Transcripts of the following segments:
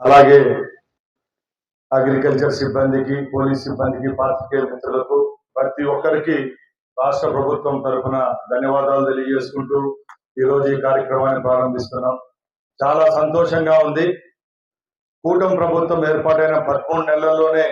అలాగే అగ్రికల్చర్ సిబ్బందికి పోలీస్ సిబ్బందికి పాత్రికేయ మిత్రులకు ప్రతి ఒక్కరికి రాష్ట్ర ప్రభుత్వం తరఫున ధన్యవాదాలు తెలియజేసుకుంటూ ఈరోజు ఈ కార్యక్రమాన్ని ప్రారంభిస్తున్నాం. చాలా సంతోషంగా ఉంది. కూటమి ప్రభుత్వం ఏర్పాటైన పదమూడు నెలల్లోనే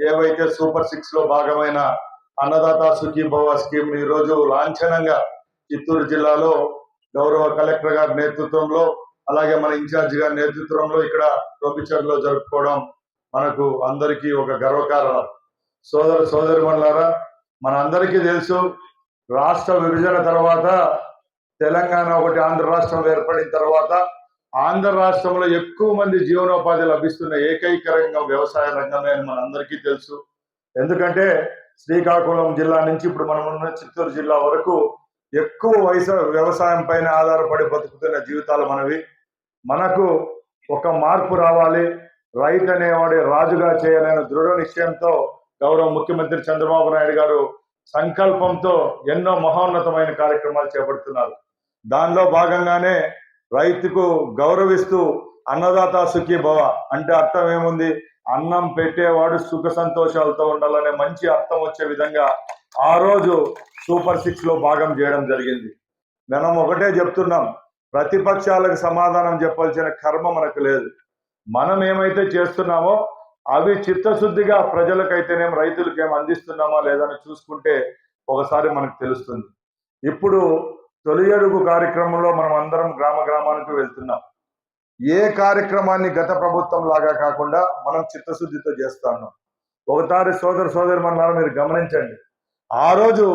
ఏవైతే సూపర్ సిక్స్లో భాగమైన అన్నదాత సుఖీభవ స్కీమ్ ఈరోజు ఈ రోజు లాంఛనంగా చిత్తూరు జిల్లాలో గౌరవ కలెక్టర్ గారి నేతృత్వంలో అలాగే మన ఇన్ఛార్జ్ గారి నేతృత్వంలో ఇక్కడ ప్రొఫెసర్లో జరుపుకోవడం మనకు అందరికీ ఒక గర్వకారణం. సోదర సోదరిమణులారా మన అందరికీ తెలుసు రాష్ట్ర విభజన తర్వాత తెలంగాణ ఒకటి ఆంధ్ర రాష్ట్రం ఏర్పడిన తర్వాత ఆంధ్ర రాష్ట్రంలో ఎక్కువ మంది జీవనోపాధి లభిస్తున్న ఏకైక రంగం వ్యవసాయ రంగమే అని మనందరికీ తెలుసు. ఎందుకంటే శ్రీకాకుళం జిల్లా నుంచి ఇప్పుడు మనం ఉన్న చిత్తూరు జిల్లా వరకు ఎక్కువ వయసు వ్యవసాయం పైన ఆధారపడి బతుకుతున్న జీవితాలు మనవి. మనకు ఒక మార్పు రావాలి. రైతు అనేవాడి రాజుగా చేయాలనే దృఢ నిశ్చయంతో గౌరవ ముఖ్యమంత్రి చంద్రబాబు నాయుడు గారు సంకల్పంతో ఎన్నో మహోన్నతమైన కార్యక్రమాలు చేపడుతున్నారు. దానిలో భాగంగానే రైతుకు గౌరవిస్తూ అన్నదాత సుఖీ భవ అంటే అర్థం ఏముంది? అన్నం పెట్టేవాడు సుఖ సంతోషాలతో ఉండాలనే మంచి అర్థం వచ్చే విధంగా ఆ రోజు సూపర్ సిక్స్లో భాగం చేయడం జరిగింది. మనం ఒకటే చెప్తున్నాం. ప్రతిపక్షాలకు సమాధానం చెప్పాల్సిన కర్మ మనకు లేదు. మనం ఏమైతే చేస్తున్నామో అవి చిత్తశుద్ధిగా ప్రజలకైతేనేం రైతులకేం అందిస్తున్నామా లేదని చూసుకుంటే ఒకసారి మనకు తెలుస్తుంది. ఇప్పుడు తొలి అడుగు కార్యక్రమంలో మనం అందరం గ్రామ గ్రామానికి వెళ్తున్నాం. ఏ కార్యక్రమాన్ని గత ప్రభుత్వం లాగా కాకుండా మనం చిత్తశుద్ధితో చేస్తాను ఒకసారి సోదర సోదరి మన్నారా మీరు గమనించండి. ఆ రోజు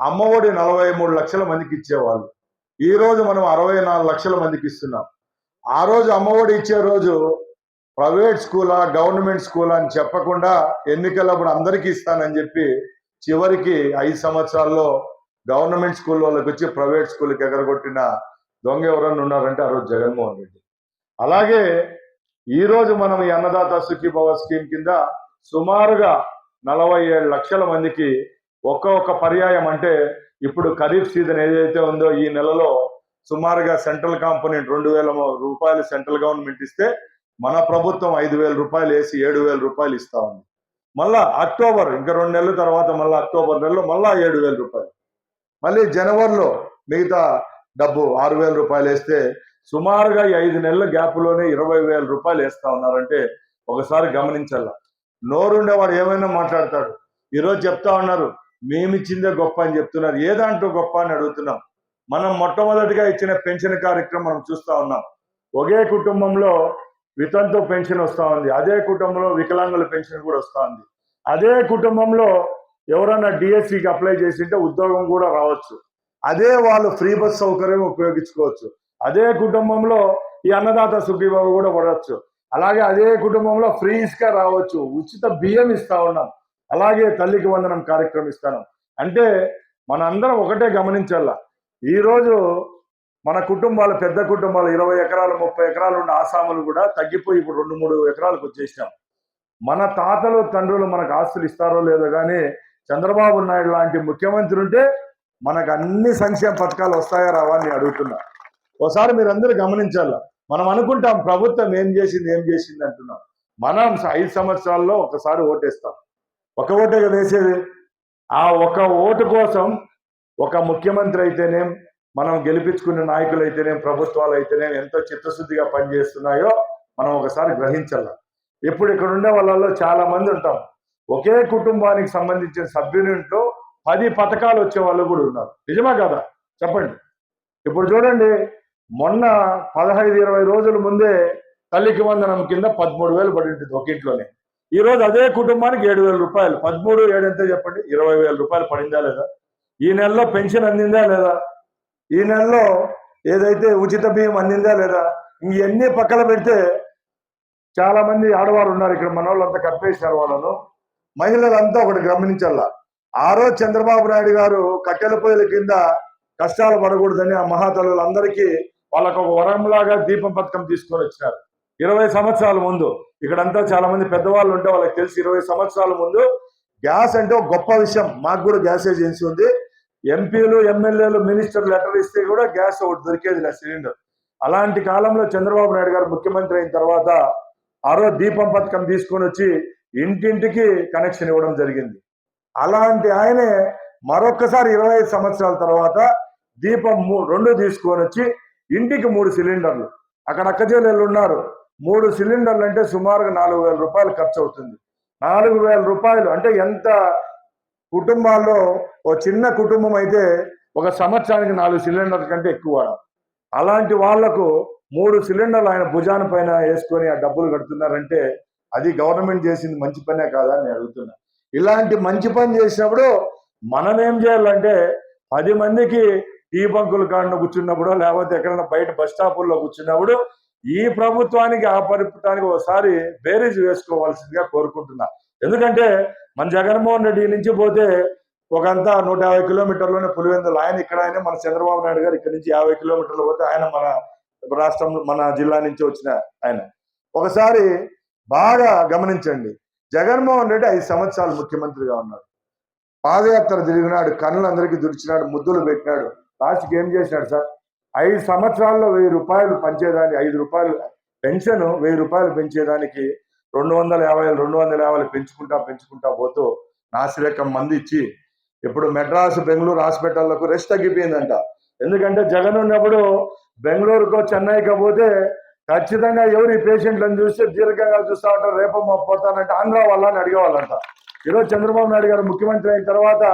అమ్మఒడి నలభై మూడు లక్షల మందికి ఇచ్చేవాళ్ళు. ఈ రోజు మనం అరవై నాలుగు లక్షల మందికి ఇస్తున్నాం. ఆ రోజు అమ్మఒడి ఇచ్చే రోజు ప్రైవేట్ స్కూలా గవర్నమెంట్ స్కూలా అని చెప్పకుండా ఎన్నికలప్పుడు అందరికీ ఇస్తానని చెప్పి చివరికి ఐదు సంవత్సరాల్లో గవర్నమెంట్ స్కూల్ వాళ్ళకి వచ్చి ప్రైవేట్ స్కూల్కి ఎగరగొట్టిన దొంగ ఎవరన్నా ఉన్నారంటే ఆ రోజు జగన్మోహన్ రెడ్డి. అలాగే ఈ రోజు మనం ఈ అన్నదాత సుఖీభవ స్కీమ్ కింద సుమారుగా నలభై ఏడు లక్షల మందికి ఒక్కొక్క పర్యాయం అంటే ఇప్పుడు ఖరీఫ్ సీజన్ ఏదైతే ఉందో ఈ నెలలో సుమారుగా సెంట్రల్ కాంపోనెంట్ రెండు వేల రూపాయలు సెంట్రల్ గవర్నమెంట్ ఇస్తే మన ప్రభుత్వం ఐదు వేల రూపాయలు వేసి ఏడు వేల రూపాయలు ఇస్తా ఉంది. మళ్ళా అక్టోబర్ ఇంకా రెండు నెలల తర్వాత మళ్ళీ అక్టోబర్ నెలలో మళ్ళా ఏడు వేల రూపాయలు. మళ్ళీ జనవరిలో మిగతా డబ్బు ఆరు వేల రూపాయలు వేస్తే సుమారుగా ఈ ఐదు నెలల గ్యాప్లోనే ఇరవై వేల రూపాయలు వేస్తా ఉన్నారంటే ఒకసారి గమనించాల నోరుండేవాడు ఏమైనా మాట్లాడతాడు. ఈరోజు చెప్తా ఉన్నారు మేమిచ్చిందే గొప్ప అని చెప్తున్నారు. ఏ దాంట్లో గొప్ప అని అడుగుతున్నాం? మనం మొట్టమొదటిగా ఇచ్చిన పెన్షన్ కార్యక్రమం మనం చూస్తా ఉన్నాం. ఒకే కుటుంబంలో వితంతు పెన్షన్ వస్తూ ఉంది. అదే కుటుంబంలో వికలాంగుల పెన్షన్ కూడా వస్తూ ఉంది. అదే కుటుంబంలో ఎవరైనా డిఎస్సికి అప్లై చేసింటే ఉద్యోగం కూడా రావచ్చు. అదే వాళ్ళు ఫ్రీ బస్ సౌకర్యం ఉపయోగించుకోవచ్చు. అదే కుటుంబంలో ఈ అన్నదాత సుఖీబాబు కూడా పడవచ్చు. అలాగే అదే కుటుంబంలో ఫ్రీ ఇసుక రావచ్చు. ఉచిత బియ్యం ఇస్తా ఉన్నాం. అలాగే తల్లికి వందనం కార్యక్రమం ఇస్తాను. అంటే మనందరం ఒకటే గమనించాల. ఈరోజు మన కుటుంబాలు పెద్ద కుటుంబాలు ఇరవై ఎకరాలు ముప్పై ఎకరాలు ఉన్న ఆసాములు కూడా తగ్గిపోయి ఇప్పుడు రెండు మూడు ఎకరాలకు వచ్చేసినాం. మన తాతలు తండ్రులు మనకు ఆస్తులు ఇస్తారో లేదో కానీ చంద్రబాబు నాయుడు లాంటి ముఖ్యమంత్రి ఉంటే మనకు అన్ని సంక్షేమ పథకాలు వస్తాయా రావా అని అడుగుతున్నా. ఒకసారి మీరందరూ గమనించాల. మనం అనుకుంటాం ప్రభుత్వం ఏం చేసింది ఏం చేసింది అంటున్నాం. మనం ఐదు సంవత్సరాల్లో ఒకసారి ఓటేస్తాం. ఒక ఓటే కదా వేసేది? ఆ ఒక ఓటు కోసం ఒక ముఖ్యమంత్రి అయితేనేం మనం గెలిపించుకునే నాయకులు అయితేనేం ప్రభుత్వాలు అయితేనేం ఎంతో చిత్తశుద్ధిగా పనిచేస్తున్నాయో మనం ఒకసారి గ్రహించాల. ఇప్పుడు ఇక్కడ ఉండే వాళ్ళలో చాలా మంది ఉంటాం. ఒకే కుటుంబానికి సంబంధించిన సభ్యునింట్లో పది పథకాలు వచ్చే వాళ్ళు కూడా ఉన్నారు. నిజమా కదా? చెప్పండి. ఇప్పుడు చూడండి మొన్న పదహైదు ఇరవై రోజుల ముందే తల్లికి వందనం కింద పదమూడు వేలు పడి ఉంటుంది ఒక ఇంట్లోనే. ఈ రోజు అదే కుటుంబానికి ఏడు వేల రూపాయలు. పదమూడు ఏడు ఎంత చెప్పండి? ఇరవై వేల రూపాయలు పడిందా లేదా? ఈ నెలలో పెన్షన్ అందిందా లేదా? ఈ నెలలో ఏదైతే ఉచిత బియ్యం అందిందా లేదా? ఇవన్నీ పక్కన పెడితే చాలా మంది ఆడవారు ఉన్నారు ఇక్కడ. మన వాళ్ళంతా కప్పేశారు వాళ్ళను. మహిళలంతా ఒకటి గమనించాలా. ఆ రోజు చంద్రబాబు నాయుడు గారు కట్టెల పొయ్యిల కింద కష్టాలు పడకూడదని ఆ మహాతల్లులందరికీ వాళ్ళకు ఒక వరంలాగా దీపం పథకం తీసుకొని వచ్చినారు. ఇరవై సంవత్సరాల ముందు ఇక్కడంతా చాలా మంది పెద్దవాళ్ళు ఉంటే వాళ్ళకి తెలిసి ఇరవై సంవత్సరాల ముందు గ్యాస్ అంటే ఒక గొప్ప విషయం. మాకు కూడా గ్యాస్ ఏజెన్సీ ఉంది. ఎంపీలు ఎమ్మెల్యేలు మినిస్టర్ లెటర్ ఇస్తే కూడా గ్యాస్ ఒకటి దొరికేది లే సిలిండర్. అలాంటి కాలంలో చంద్రబాబు నాయుడు గారు ముఖ్యమంత్రి అయిన తర్వాత ఆరో దీపం పథకం తీసుకొని వచ్చి ఇంటింటికి కనెక్షన్ ఇవ్వడం జరిగింది. అలాంటి ఆయనే మరొక్కసారి ఇరవై ఐదు సంవత్సరాల తర్వాత దీపం మూ- రెండు తీసుకొని వచ్చి ఇంటికి మూడు సిలిండర్లు. అక్కడ అక్కచెల్లెళ్ళు ఉన్నారు. మూడు సిలిండర్లు అంటే సుమారుగా నాలుగు వేల రూపాయలు ఖర్చు అవుతుంది. నాలుగు వేల రూపాయలు అంటే ఎంత కుటుంబాల్లో ఓ చిన్న కుటుంబం అయితే ఒక సంవత్సరానికి నాలుగు సిలిండర్ల కంటే ఎక్కువ. అలాంటి వాళ్ళకు మూడు సిలిండర్లు ఆయన భుజాన పైన వేసుకొని ఆ డబ్బులు కడుతున్నారంటే అది గవర్నమెంట్ చేసింది మంచి పనే కాదా అని నేను అడుగుతున్నా. ఇలాంటి మంచి పని చేసినప్పుడు మనం ఏం చేయాలంటే పది మందికి టీ బంకుల కాడిన కూర్చున్నప్పుడు లేకపోతే ఎక్కడైనా బయట బస్ స్టాపుల్లో కూర్చున్నప్పుడు ఈ ప్రభుత్వానికి ఆ ప్రభుత్వానికి ఒకసారి బేరీజ్ వేసుకోవాల్సిందిగా కోరుకుంటున్నా. ఎందుకంటే మన జగన్మోహన్ రెడ్డి నుంచి పోతే ఒకంతా నూట యాభై కిలోమీటర్లోనే పులివెందులు ఆయన ఇక్కడ ఆయన మన చంద్రబాబు నాయుడు గారు ఇక్కడ నుంచి యాభై కిలోమీటర్లు పోతే ఆయన మన రాష్ట్రం మన జిల్లా నుంచి వచ్చిన ఆయన. ఒకసారి బాగా గమనించండి. జగన్మోహన్ రెడ్డి ఐదు సంవత్సరాలు ముఖ్యమంత్రిగా ఉన్నాడు. పాదయాత్ర తిరిగినాడు కన్నులు అందరికీ దుడిచినాడు ముద్దులు పెట్టినాడు. లాస్ట్కి ఏం చేసినాడు సార్? ఐదు సంవత్సరాల్లో వెయ్యి రూపాయలు పంచేదానికి ఐదు రూపాయలు పెన్షన్ వెయ్యి రూపాయలు పెంచేదానికి రెండు వందల యాభై రెండు వందల యాభై పెంచుకుంటా పెంచుకుంటా పోతూ నాసిరకం మంది ఇచ్చి ఇప్పుడు మెడ్రాస్ బెంగళూరు హాస్పిటల్లకు రెస్ట్ తగ్గిపోయిందంట. ఎందుకంటే జగన్ ఉన్నప్పుడు బెంగళూరుకో చెన్నైకి పోతే ఖచ్చితంగా ఎవరు ఈ పేషెంట్లను చూస్తే దీర్ఘంగా చూస్తా ఉంటారు రేపు పోతానంటే ఆంధ్ర వాళ్ళని అడిగేవాళ్ళంట. ఈరోజు చంద్రబాబు నాయుడు గారు ముఖ్యమంత్రి అయిన తర్వాత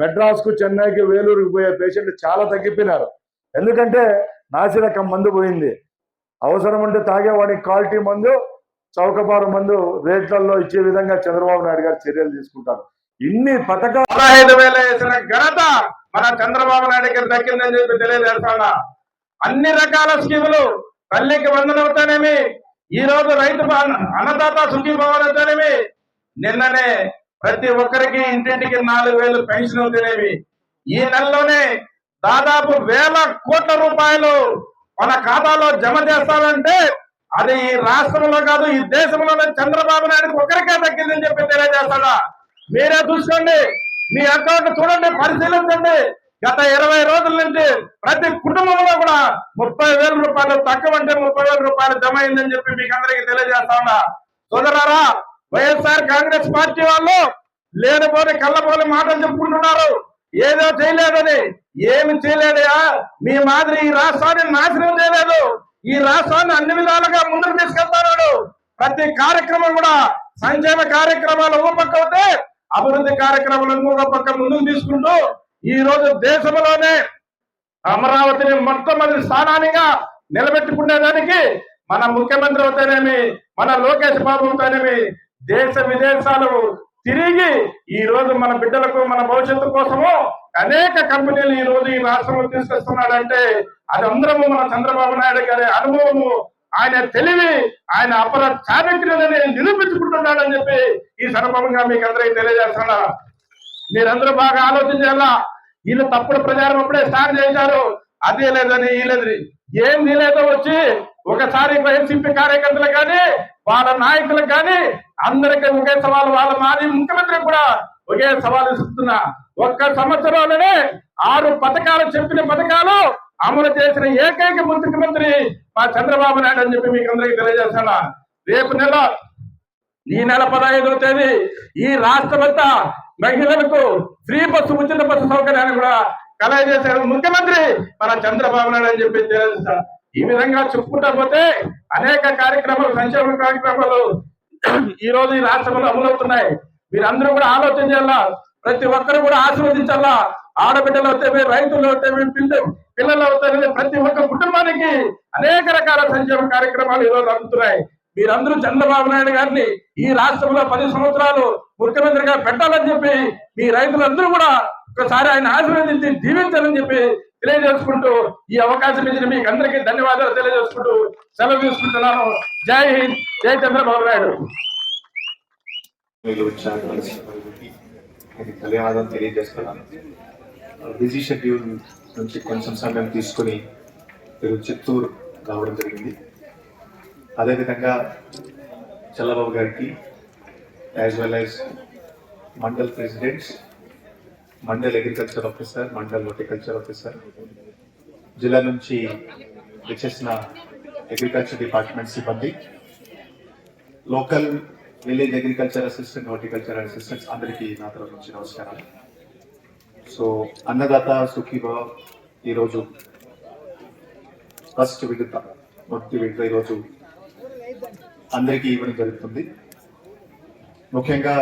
మెడ్రాస్కు చెన్నైకి వేలూరుకి పోయే పేషెంట్లు చాలా తగ్గిపోయినారు. ఎందుకంటే నాసిరకం మందు పోయింది. అవసరం ఉంటే తాగేవాడికి క్వాలిటీ మందు చౌకబారు మందు రేట్లలో ఇచ్చే విధంగా చంద్రబాబు నాయుడు గారు చర్యలు తీసుకుంటారు. ఇన్ని పథకాలు పదహైదు వేల వేసిన ఘనత మన చంద్రబాబు నాయుడు గారు దక్కిందని చెప్పి తెలియజేస్తాడా అన్ని రకాల స్కీములు తల్లికి వందనవుతానేమి ఈ రోజు రైతు అన్నదాత సుఖీభవన్ అవుతానేమి? నిన్ననే ప్రతి ఒక్కరికి ఇంటింటికి నాలుగు వేలు పెన్షన్ అవుతానేమి? ఈ నెలలోనే దాదాపు వేల కోట్ల రూపాయలు మన ఖాతాలో జమ చేస్తారంటే అది ఈ రాష్ట్రంలో కాదు ఈ దేశంలోనే చంద్రబాబు నాయుడు ఒకరికే తగ్గిందని చెప్పి తెలియజేస్తాడా? మీరే చూసుకోండి. మీ అకౌంట్ చూడండి పరిశీలించండి. గత ఇరవై రోజుల నుంచి ప్రతి కుటుంబంలో కూడా ముప్పై వేల రూపాయలు తక్కువ అంటే ముప్పై వేల రూపాయలు జమ అయిందని చెప్పి మీకు అందరికి తెలియజేస్తా ఉన్నా సోదరారా వైఎస్ఆర్ కాంగ్రెస్ పార్టీ వాళ్ళు లేనిపోని కళ్ళపోని మాటలు చెప్పుకుంటున్నారు. ఏదో చేయలేదని ఏమి చేయలేదయా? మీ మాదిరి ఈ రాష్ట్రాన్ని నాశనం చేయలేదు. ఈ రాష్ట్రాన్ని అన్ని విధాలుగా ముందుకు తీసుకెళ్తాడు ప్రతి కార్యక్రమం కూడా సంక్షేమ కార్యక్రమాలు ఒక పక్క అవుతే అభివృద్ధి కార్యక్రమాలు ఇంకొక పక్క ముందుకు తీసుకుంటూ ఈ రోజు దేశంలోనే అమరావతిని మొట్టమొదటి స్థానానిగా నిలబెట్టుకునేదానికి మన ముఖ్యమంత్రి అవుతానేమి మన లోకేష్ బాబు అవుతానేమి దేశ విదేశాలు తిరిగి ఈ రోజు మన బిడ్డలకు మన భవిష్యత్తు కోసము అనేక కంపెనీలు ఈ రోజు ఈ రాష్ట్రంలో తీసుకొస్తున్నాడంటే అది అందరము మన చంద్రబాబు నాయుడు గారి అనుభవము. ఆయన తెలివి ఆయన అపర చారిత్రని నిరూపించుకుంటున్నాడని చెప్పి ఈ సందర్భంగా మీకు అందరికీ తెలియజేస్తున్నా. మీరందరూ బాగా ఆలోచించాలా? వీళ్ళు తప్పుడు ప్రచారం అప్పుడే స్టార్ట్ చేశారు. అదే లేదని ఈ లేదని ఏం లేదో వచ్చి ఒకసారి వైసీపీ కార్యకర్తలు కానీ వాళ్ళ నాయకులకు కానీ అందరికీ ఒకే సవాలు వాళ్ళ మాజీ ముఖ్యమంత్రి కూడా ఒకే సవాలు ఇస్తున్నా. ఒక్క సంవత్సరంలోనే ఆరు పథకాలు చెప్పిన పథకాలు అమలు చేసిన ఏకైక ముఖ్యమంత్రి మా చంద్రబాబు నాయుడు అని చెప్పి మీకు అందరికీ తెలియజేస్తాను రేపు నెల ఈ నెల పదహైదవ తేదీ ఈ రాష్ట్రమంతా మహిళలకు ఫ్రీ బస్సు ఉచిత బస్సు సౌకర్యాన్ని కూడా కలగజేశారు ముఖ్యమంత్రి మన చంద్రబాబు నాయుడు అని చెప్పి తెలియజేస్తారు ఈ విధంగా చెప్పుకుంటా పోతే అనేక కార్యక్రమాలు సంక్షేమ కార్యక్రమాలు ఈ రోజు ఈ రాష్ట్రంలో అమలవుతున్నాయి. మీరందరూ కూడా ఆలోచన చేయాలా? ప్రతి ఒక్కరు కూడా ఆశీర్వదించాలా? ఆడబిడ్డలు అవుతాయి రైతులు అవుతాయి పిల్ల పిల్లలు అవుతాయి ప్రతి ఒక్క కుటుంబానికి అనేక రకాల సంక్షేమ కార్యక్రమాలు ఈ రోజు అందుతున్నాయి. మీరందరూ చంద్రబాబు నాయుడు గారిని ఈ రాష్ట్రంలో పది సంవత్సరాలు ముఖ్యమంత్రిగా పెట్టాలని చెప్పి మీ రైతులందరూ కూడా ఒకసారి ఆయన ఆశీర్వదించి దీవించాలని చెప్పి తెలియజేసుకుంటూ ఈ అవకాశం ఇచ్చిన మీకు అందరికీ ధన్యవాదాలు తెలియజేసుకుంటూ సెలవు తీసుకుంటున్నాను. జై హింద్ జై చంద్రబాబు నాయుడు. మీరు తెలియజేస్తున్నాను. బిజీ షెడ్యూల్ నుంచి కొంచెం సమయం తీసుకుని మీరు చిత్తూరు రావడం జరిగింది. అదేవిధంగా చల్లబాబు గారికి as well as mandal presidents mandal agriculture officer mandal horticulture officer జిల్లా నుంచి వచ్చేసిన అగ్రికల్చర్ డిపార్ట్మెంట్ సిబ్బంది. Local village agriculture assistant horticulture assistants అందరికీ నా తరఫు నుంచి నమస్కారాలు. సో అన్నదాత సుఖీభా ఈరోజు ఫస్ట్ విడత మొదటి విడత ఈరోజు అందరికీ ఇవ్వడం జరుగుతుంది. ముఖ్యంగా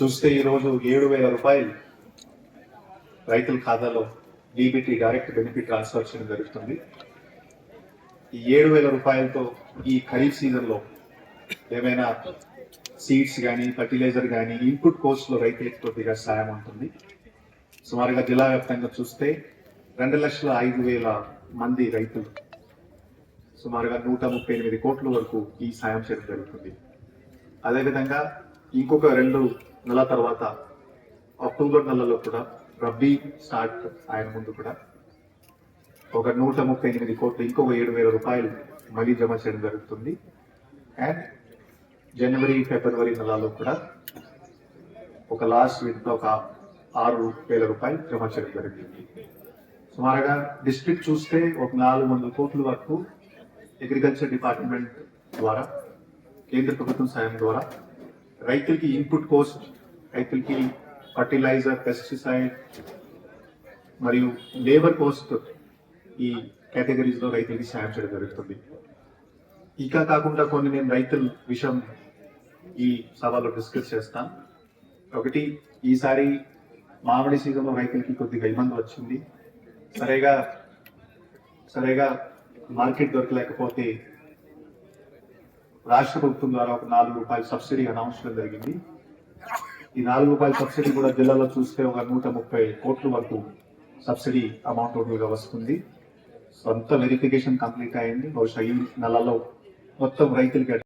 చూస్తే ఈరోజు ఏడు వేల రూపాయలు రైతుల ఖాతాలో డీబీటీ డైరెక్ట్ బెనిఫిట్ ట్రాన్స్ఫర్ చేయడం జరుగుతుంది. ఈ ఏడు వేల రూపాయలతో ఈ ఖరీఫ్ సీజన్లో ఏమైనా సీడ్స్ కానీ ఫర్టిలైజర్ కానీ ఇన్పుట్ కోస్ట్లో రైతులకు కొద్దిగా సాయం ఉంటుంది సుమారుగా జిల్లా వ్యాప్తంగా చూస్తే రెండు లక్షల ఐదు వేల మంది రైతులు సుమారుగా నూట ముప్పై ఎనిమిది కోట్ల వరకు ఈ సాయం చేయడం జరుగుతుంది. అదేవిధంగా ఇంకొక రెండు నెలల తర్వాత అక్టోబర్ నెలలో కూడా రబ్బీ స్టార్ట్ ఆయన ముందు కూడా. ఒక నూట ముప్పై ఎనిమిది కోట్లు ఇంకొక ఏడు వేల రూపాయలు మళ్ళీ జమ చేయడం జరుగుతుంది. అండ్ జనవరి ఫిబ్రవరి నెలలో కూడా ఒక లాస్ట్ వీక్లో ఒక ఆరు వేల రూపాయలు జమ చేయడం జరిగింది. సుమారుగా డిస్ట్రిక్ట్ చూస్తే ఒక నాలుగు వందల కోట్ల వరకు అగ్రికల్చర్ డిపార్ట్మెంట్ ద్వారా కేంద్ర ప్రభుత్వం సాయం ద్వారా రైతులకి ఇన్పుట్ కోస్ట్ రైతులకి ఫర్టిలైజర్ పెస్టిసైడ్ మరియు లేబర్ కోస్ట్ ఈ కేటగిరీస్లో రైతులకి సాయం చేయడం జరుగుతుంది. ఇంకా కాకుండా కొన్ని నేను రైతుల విషయం ఈ సభలో డిస్కస్ చేస్తాను ఒకటి ఈసారి మామిడి సీజన్లో రైతులకి కొద్దిగా ఇబ్బంది వచ్చింది. సరేగా సరిగా మార్కెట్ దొరకలేకపోతే రాష్ట్ర ప్రభుత్వం ద్వారా ఒక నాలుగు రూపాయల సబ్సిడీ అనౌన్స్ చేయడం జరిగింది. ఈ నాలుగు రూపాయల సబ్సిడీ కూడా జిల్లాలో చూస్తే ఒక నూట ముప్పై కోట్ల వరకు సబ్సిడీ అమౌంట్ టోటల్ వస్తుంది. సొంత వెరిఫికేషన్ కంప్లీట్ అయింది. బహుశా ఈ నెలలో మొత్తం రైతులకి